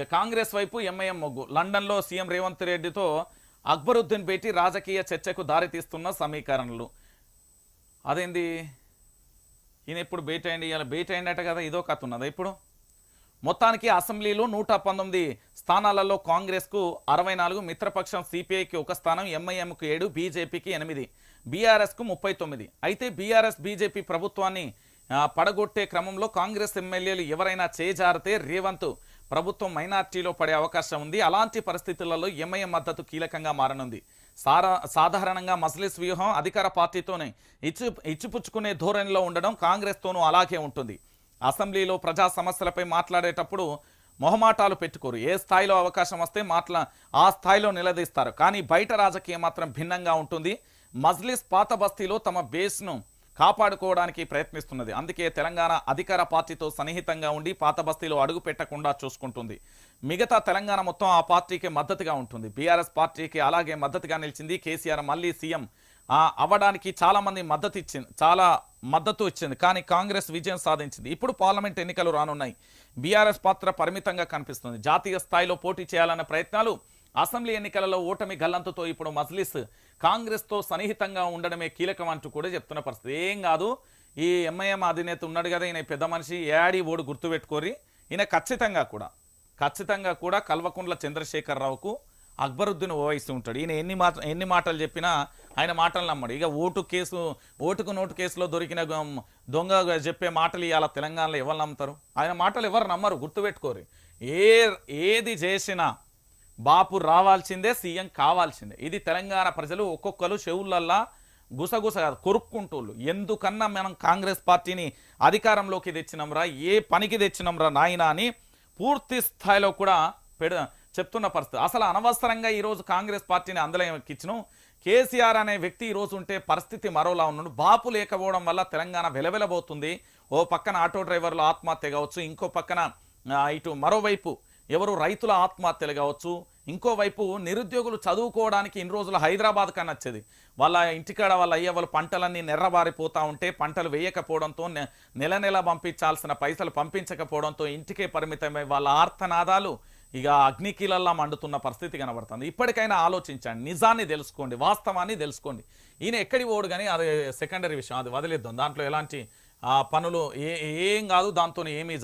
ఇక కాంగ్రెస్ వైపు ఎంఐఎం మొగ్గు. లండన్లో సీఎం రేవంత్ రెడ్డితో అక్బరుద్దీన్ భేటీ రాజకీయ చర్చకు దారితీస్తున్న సమీకరణలు. అదేంది? ఈయన ఇప్పుడు భేటీ అయింది ఇలా భేటీ అయ్యిందట కదా ఇదో కథ ఉన్నదా. ఇప్పుడు మొత్తానికి అసెంబ్లీలో నూట పంతొమ్మిది స్థానాలలో కాంగ్రెస్కు అరవై నాలుగు మిత్రపక్షం సిపిఐకి ఒక స్థానం ఎంఐఎంకు ఏడు బీజేపీకి ఎనిమిది బీఆర్ఎస్కు ముప్పై తొమ్మిది. అయితే బీఆర్ఎస్ బీజేపీ ప్రభుత్వాన్ని పడగొట్టే క్రమంలో కాంగ్రెస్ ఎమ్మెల్యేలు ఎవరైనా చేజారితే రేవంత్ ప్రభుత్వం మైనార్టీలో పడే అవకాశం ఉంది. అలాంటి పరిస్థితులలో ఎంఐఎం మద్దతు కీలకంగా మారనుంది. సారా సాధారణంగా మజ్లిస్ వ్యూహం అధికార పార్టీతోనే ఇచ్చి ఇచ్చిపుచ్చుకునే ధోరణిలో ఉండడం కాంగ్రెస్తోనూ అలాగే ఉంటుంది. అసెంబ్లీలో ప్రజా సమస్యలపై మాట్లాడేటప్పుడు మొహమాటాలు పెట్టుకోరు. ఏ స్థాయిలో అవకాశం వస్తే మాట్లా ఆ స్థాయిలో నిలదీస్తారు. కానీ బయట రాజకీయం మాత్రం భిన్నంగా ఉంటుంది. మజ్లిస్ పాత బస్తీలో తమ బేస్ను కాపాడుకోవడానికి ప్రయత్నిస్తున్నది. అందుకే తెలంగాణ అధికార పార్టీతో సన్నిహితంగా ఉండి పాత బస్తీలో అడుగు పెట్టకుండా చూసుకుంటుంది. మిగతా తెలంగాణ మొత్తం ఆ పార్టీకి మద్దతుగా ఉంటుంది. బీఆర్ఎస్ పార్టీకి అలాగే మద్దతుగా నిలిచింది కేసీఆర్. మళ్ళీ సీఎం అవ్వడానికి చాలామంది మద్దతు ఇచ్చింది చాలా మద్దతు ఇచ్చింది. కానీ కాంగ్రెస్ విజయం సాధించింది. ఇప్పుడు పార్లమెంట్ ఎన్నికలు రానున్నాయి. బీఆర్ఎస్ పాత్ర పరిమితంగా కనిపిస్తుంది. జాతీయ స్థాయిలో పోటీ చేయాలనే ప్రయత్నాలు అసెంబ్లీ ఎన్నికలలో ఓటమి గల్లంతుతో ఇప్పుడు మజ్లిస్ కాంగ్రెస్తో సన్నిహితంగా ఉండడమే కీలకం అంటూ కూడా చెప్తున్న పరిస్థితి. ఏం కాదు ఈ ఎంఐఎం అధినేత ఉన్నాడు కదా ఈయన పెద్ద మనిషి ఏడి ఓడు గుర్తుపెట్టుకోరి. ఈయన ఖచ్చితంగా కూడా ఖచ్చితంగా కూడా కల్వకుండ్ల చంద్రశేఖరరావుకు అక్బరుద్దీన్ ఓవైసీ ఉంటాడు. ఈయన ఎన్ని మాట ఎన్ని మాటలు చెప్పినా ఆయన మాటలు నమ్మడు. ఇక ఓటు కేసు ఓటుకు నోటు కేసులో దొరికిన దొంగ చెప్పే మాటలు ఇవాళ తెలంగాణలో ఎవరు నమ్ముతారు? ఆయన మాటలు ఎవరు నమ్మరు? గుర్తుపెట్టుకోరు. ఏ ఏది చేసినా బాపు రావాల్సిందే సీఎం కావాల్సిందే. ఇది తెలంగాణ ప్రజలు ఒక్కొక్కరు చెవులల్లా గుసగుస కాదు కొరుక్కుంటోళ్ళు. ఎందుకన్నా మనం కాంగ్రెస్ పార్టీని అధికారంలోకి తెచ్చినాంరా ఏ పనికి తెచ్చినాంరా నాయన అని పూర్తి స్థాయిలో కూడా పెడ చెప్తున్న పరిస్థితి. అసలు అనవసరంగా ఈరోజు కాంగ్రెస్ పార్టీని అందులో కేసీఆర్ అనే వ్యక్తి ఈరోజు ఉంటే పరిస్థితి మరోలా ఉన్నాడు బాపు లేకపోవడం వల్ల తెలంగాణ వెలవెలబోతుంది. ఓ పక్కన ఆటో డ్రైవర్లు ఆత్మహత్య కావచ్చు ఇంకో పక్కన ఇటు మరోవైపు ఎవరు రైతుల ఆత్మహత్యలు కావచ్చు ఇంకోవైపు నిరుద్యోగులు చదువుకోవడానికి ఇన్ని రోజులు హైదరాబాద్ కన్నా వచ్చేది వాళ్ళ ఇంటికాడ వాళ్ళ అయ్యే వాళ్ళ పంటలన్నీ నెర్రబారిపోతూ ఉంటే పంటలు వేయకపోవడంతో నెల నెల పంపించాల్సిన పైసలు పంపించకపోవడంతో ఇంటికే పరిమితమై వాళ్ళ ఆర్తనాదాలు ఇక అగ్నికీలల్లా మండుతున్న పరిస్థితి కనబడుతుంది. ఇప్పటికైనా ఆలోచించండి. నిజాన్ని తెలుసుకోండి. వాస్తవాన్ని తెలుసుకోండి. ఈయన ఎక్కడి ఓడు కానీ అది సెకండరీ విషయం. అది వదిలేద్దాం. దాంట్లో ఎలాంటి ఆ, పనులు ఏ ఏం కాదు దాంతో ఏమీ